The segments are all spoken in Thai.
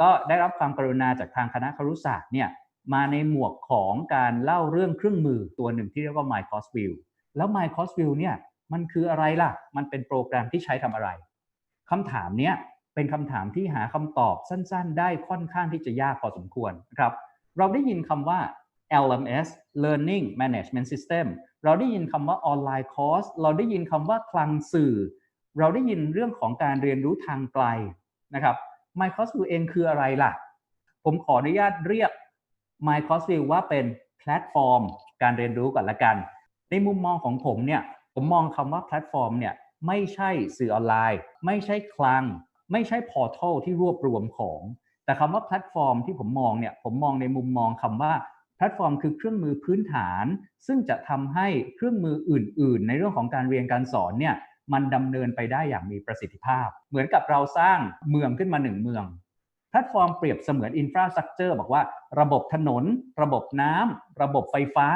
ก็ได้รับความกรุณาจากทางคณะครุศาสตร์เนี่ยมาในหมวกของการเล่าเรื่องเครื่องมือตัวหนึ่งที่เรียกว่า My Cost View แล้ว My Cost View เนี่ยมันคืออะไรล่ะ มันเป็นโปรแกรมที่ใช้ทำอะไรคำถามเนี้ยเป็นคำถามที่หาคำตอบสั้นๆ ได้ค่อนข้างที่จะยากพอสมควรนะครับ เราได้ยินคำว่า LMS Learning Management System เราได้ยินคำว่า Online Course เราได้ยินคำว่าคลังสื่อ เราได้ยินเรื่องของการเรียนรู้ทางไกลนะครับ My Course View เองคืออะไรล่ะ ผมขออนุญาตเรียก MyCosview ว่าเป็นแพลตฟอร์ม การเรียนรู้ก่อนละกัน ในมุมมองของผมเนี่ย ผมมองคำว่าแพลตฟอร์มเนี่ยไม่ใช่สื่อออนไลน์ ไม่ใช่คลัง ไม่ใช่พอร์ทัลที่รวบรวมของ แต่คำว่าแพลตฟอร์มที่ผมมองเนี่ยผมมองในมุมมองคำว่าแพลตฟอร์มคือเครื่องมือพื้นฐาน ซึ่งจะทำให้เครื่องมืออื่น ๆ ในเรื่องของการเรียนการสอนเนี่ย มันดำเนินไปได้อย่างมีประสิทธิภาพ เหมือนกับเราสร้างเมืองขึ้นมาหนึ่งเมืองแพลตฟอร์มเปรียบเสมือนอินฟราสตรักเจอร์บอกว่าระบบถนน ระบบน้ำระบบไฟฟ้า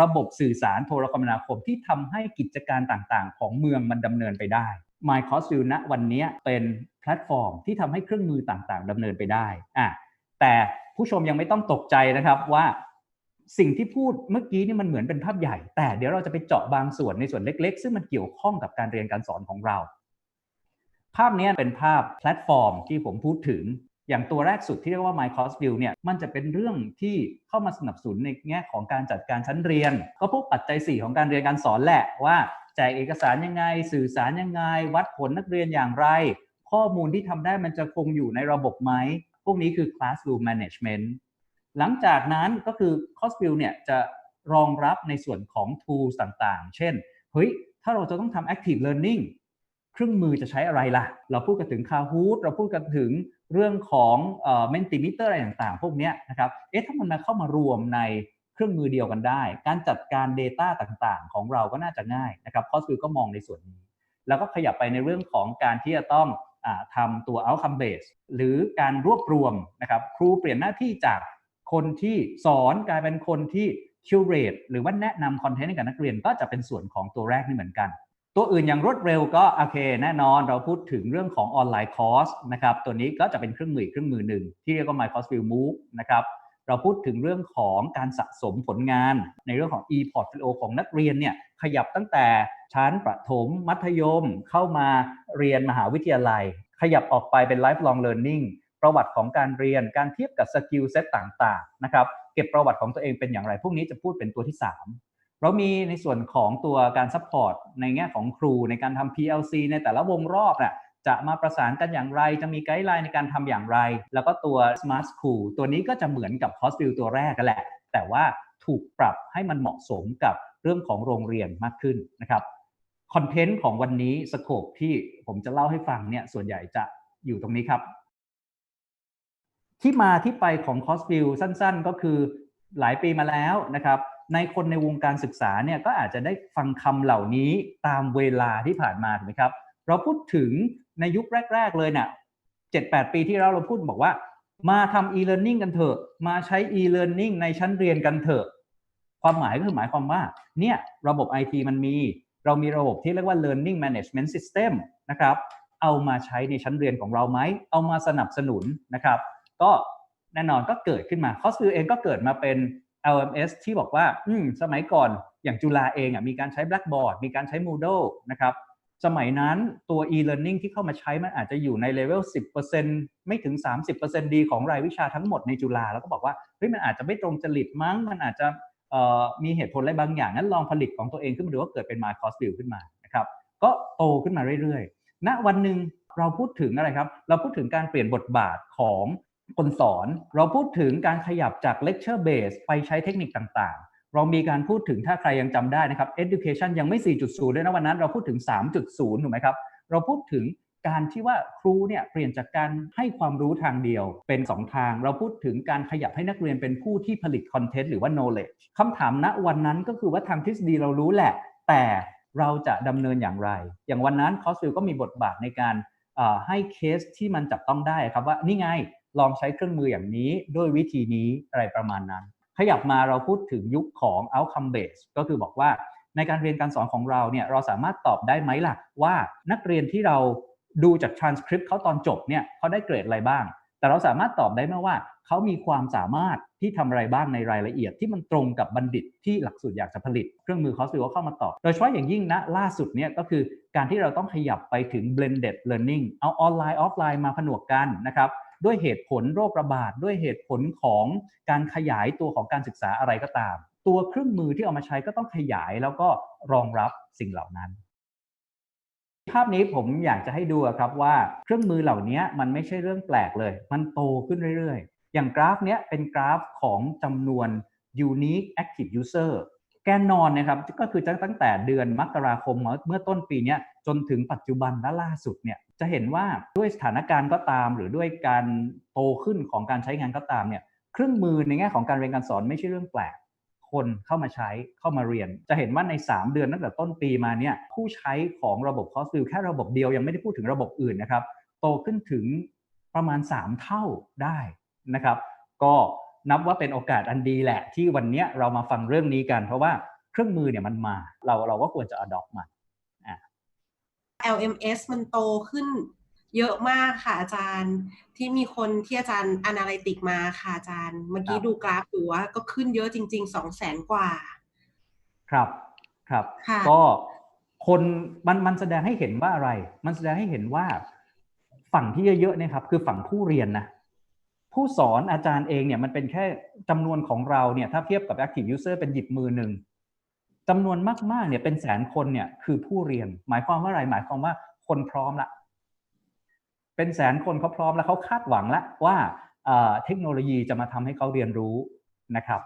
ระบบสื่อสารโทรคมนาคมที่ทำให้กิจการต่างๆ ของเมืองมันดำเนินไปได้ My c o s View ณวันนี้เป็นแพลตฟอร์มที่ทำให้เครื่องมือต่างๆดำเนินไปได้อะแต่ผู้ชมยังไม่ต้องตกใจนะครับว่า สิ่งที่พูดเมื่อกี้นี่มันเหมือนเป็นภาพใหญ่ แต่เดี๋ยวเราจะไปเจาะบางส่วนในส่วนเล็ก ๆ ซึ่งมันเกี่ยวข้องกับการเรียนการสอนของเรา ภาพนี้เป็นภาพแพลตฟอร์มที่ผมพูดถึง อย่างตัวแรกสุดที่เรียกว่า My Course View เนี่ยมันจะเป็นเรื่องที่เข้ามาสนับสนุนในแง่ของการจัดการชั้นเรียน ก็พวกปัจจัย 4 ของการเรียนการสอนแหละว่าแจกเอกสารยังไง สื่อสารยังไง วัดผลนักเรียนอย่างไร ข้อมูลที่ทำได้มันจะคงอยู่ในระบบไหมพวกนี้คือ Classroom Management หลังจากนั้นก็คือ Course View เนี่ยจะรองรับในส่วนของ tools ต่างๆ เช่น เฮ้ย ถ้าเราจะต้องทำ active learning เครื่องมือจะใช้อะไรล่ะ เราพูดกันถึง Kahoot เราพูดกันถึงเรื่องของเมนติมิเตอร์อะไรต่างๆ พวกนี้นะครับ เอ๊ะ ถ้ามันมาเข้ามารวมในเครื่องมือเดียวกันได้ การจัดการ Data ต่างๆ ของเราก็น่าจะง่ายนะครับคอสฟิลก็มองในส่วนนี้ แล้วก็ขยับไปในเรื่องของการที่จะต้องอทำตัว outcome base หรือการรวบรวมนะครับครูเปลี่ยนหน้าที่จาก คนที่สอนกลายเป็นคนที่ curate หรือว่าแนะนำคอนเทนต์ให้กับนักเรียนก็จะเป็นส่วนของตัวแรกนี่เหมือนกัน ตัวอื่นอย่างรวดเร็วก็โอเค แน่นอนเราพูดถึงเรื่องของออนไลน์คอร์สนะครับตัวนี้ก็จะเป็นเครื่องมือเครื่องมือหนึ่ง ที่เรียกว่า My Course View Move นะครับเราพูดถึงเรื่องของการสะสมผลงาน ในเรื่องของ e-portfolio ของนักเรียนเนี่ยขยับตั้งแต่ชั้นประถมมัธยมเข้ามาเรียนมหาวิทยาลัย ขยับออกไปเป็น lifelong learning ประวัติของการเรียน การเทียบกับสกิลเซ็ตต่างๆนะครับเก็บประวัติของตัวเองเป็นอย่างไร พวกนี้จะพูดเป็นตัวที่ 3 เรามีในส่วนของตัวการซัพพอร์ตในแง่ของครูในการทำ PLC ในแต่ละวงรอบน่ะจะมาประสานกันอย่างไร จะมีไกด์ไลน์ในการทำอย่างไร แล้วก็ตัว Smart School ตัวนี้ก็จะเหมือนกับ c o s t v i e w ตัวแรกกันแหละ แต่ว่าถูกปรับให้มันเหมาะสมกับเรื่องของโรงเรียนมากขึ้นนะครับคอนเทนต์ของวันนี้สโคปที่ผมจะเล่าให้ฟังเนี่ยส่วนใหญ่จะอยู่ตรงนี้ครับ ที่มาที่ไปของ c o s t v i e w สั้นๆ ก็คือหลายปีมาแล้วนะครับในคนในวงการศึกษาเนี่ยก็อาจจะได้ฟังคำเหล่านี้ตามเวลาที่ผ่านมาถูกไหมครับ เราพูดถึงในยุคแรก ๆ เลยเนี่ยเจ็ดแปดปีที่เราเราพูดบอกว่า มาทำ e-learning กันเถอะ มาใช้ e-learning ในชั้นเรียนกันเถอะ ความหมายก็คือหมายความว่า เนี่ยระบบ IT มันมี เรามีระบบที่เรียกว่า learning management system นะครับ เอามาใช้ในชั้นเรียนของเราไหม เอามาสนับสนุนนะครับ ก็แน่นอนก็เกิดขึ้นมาคอสฟิลเองก็เกิดมาเป็น LMS ที่บอกว่าอืมสมัยก่อนอย่างจุฬาเองอะมีการใช้ Blackboard มีการใช้ Moodle นะครับสมัยนั้นตัว e-learning ที่เข้ามาใช้มันอาจจะอยู่ในเลเวล 10%ไม่ถึง 30%ดีของรายวิชาทั้งหมดในจุฬาแล้วก็บอกว่าเฮ้ยมันอาจจะไม่ตรงจริตมั้ง มันอาจจะมีเหตุผลอะไรบางอย่างนั้นลองผลิตของตัวเองขึ้นมาดูว่าเกิดเป็น My Cost View ขึ้นมานะครับก็โตขึ้นมาเรื่อยๆณวันหนึ่งเราพูดถึงอะไรครับ เราพูดถึงการเปลี่ยนบทบาทของ คนสอน เราพูดถึงการขยับจาก lecture base ไปใช้เทคนิคต่างๆ เรามีการพูดถึงถ้าใครยังจำได้นะครับ education ยังไม่ 4.0 ด้วยนะวันนั้น เราพูดถึง 3.0 ถูกไหมครับ เราพูดถึงการที่ว่าครูเนี่ยเปลี่ยนจากการให้ความรู้ทางเดียวเป็น 2 ทาง เราพูดถึงการขยับให้นักเรียนเป็นผู้ที่ผลิตคอนเทนต์หรือว่า knowledge คำถามณวันนั้นก็คือว่าทางทฤษฎีเรารู้แหละ แต่เราจะดำเนินอย่างไร อย่างวันนั้นคอสฟิลก็มีบทบาทในการให้เคสที่มันจับต้องได้ครับว่านี่ไง ลองใช้เครื่องมืออย่างนี้ด้วยวิธีนี้อะไรประมาณนั้น ขยับมาเราพูดถึงยุคของ outcome based ก็คือบอกว่าในการเรียนการสอนของเราเนี่ยเราสามารถตอบได้ไหมล่ะ ว่านักเรียนที่เราดูจาก transcript เขาตอนจบเนี่ยเขาได้เกรดอะไรบ้าง แต่เราสามารถตอบได้ไหมว่าเขามีความสามารถที่ทำอะไรบ้างในรายละเอียดที่มันตรงกับบัณฑิตที่หลักสูตรอยากจะผลิต เครื่องมือคอสฟิวก็เข้ามาตอบ โดยเฉพาะอย่างยิ่งนะล่าสุดเนี่ยก็คือการที่เราต้องขยับไปถึง blended learning เอาออนไลน์ออฟไลน์มาผนวกกันนะครับ ด้วยเหตุผลโรคระบาด ด้วยเหตุผลของการขยายตัวของการศึกษาอะไรก็ตาม ตัวเครื่องมือที่เอามาใช้ก็ต้องขยายแล้วก็รองรับสิ่งเหล่านั้น ภาพนี้ผมอยากจะให้ดูครับว่าเครื่องมือเหล่านี้มันไม่ใช่เรื่องแปลกเลย มันโตขึ้นเรื่อยๆ อย่างกราฟเนี้ยเป็นกราฟของจำนวน unique active user แกนนอนนะครับก็คือตั้งแต่เดือนมกราคมเมื่อต้นปีนี้ จนถึงปัจจุบันและล่าสุดเนี่ยจะเห็นว่าด้วยสถานการณ์ก็ตาม หรือด้วยการโตขึ้นของการใช้งานก็ตามเนี่ยเครื่องมือในแง่ของการเรียนการสอนไม่ใช่เรื่องแปลกคนเข้ามาใช้เข้ามาเรียน จะเห็นว่าใน 3 เดือนตั้งแต่ต้นปีมาเนี่ยผู้ใช้ของระบบคอสฟิลแค่ระบบเดียวยังไม่ได้พูดถึงระบบอื่นนะครับโตขึ้นถึงประมาณ 3 เท่าได้นะครับ ก็นับว่าเป็นโอกาสอันดีแหละที่วันนี้เรามาฟังเรื่องนี้กัน เพราะว่าเครื่องมือเนี่ยมันมา เราเราก็ควรจะ adopt มัน LMS มันโตขึ้นเยอะมากค่ะอาจารย์ที่มีคนที่อาจารย์ Analytic มาค่ะอาจารย์ เมื่อกี้ดูกราฟดูว่าก็ขึ้นเยอะจริงๆสองแสนกว่า ครับครับค่ะก็คนมันมันแสดงให้เห็นว่าอะไร มันแสดงให้เห็นว่าฝั่งที่เยอะๆเนี่ยครับคือฝั่งผู้เรียนนะผู้สอนอาจารย์เองเนี่ยมันเป็นแค่จำนวนของเราเนี่ยถ้าเทียบกับ active user เป็นหยิบมือหนึ่ง จำนวนมากๆเนี่ยเป็นแสนคนเนี่ยคือผู้เรียน หมายความว่าอะไรหมายความว่าคนพร้อมละเป็นแสนคนเขาพร้อมแล้วเขาคาดหวังแล้วว่าเอ่อเทคโนโลยีจะมาทำให้เขาเรียนรู้นะครับ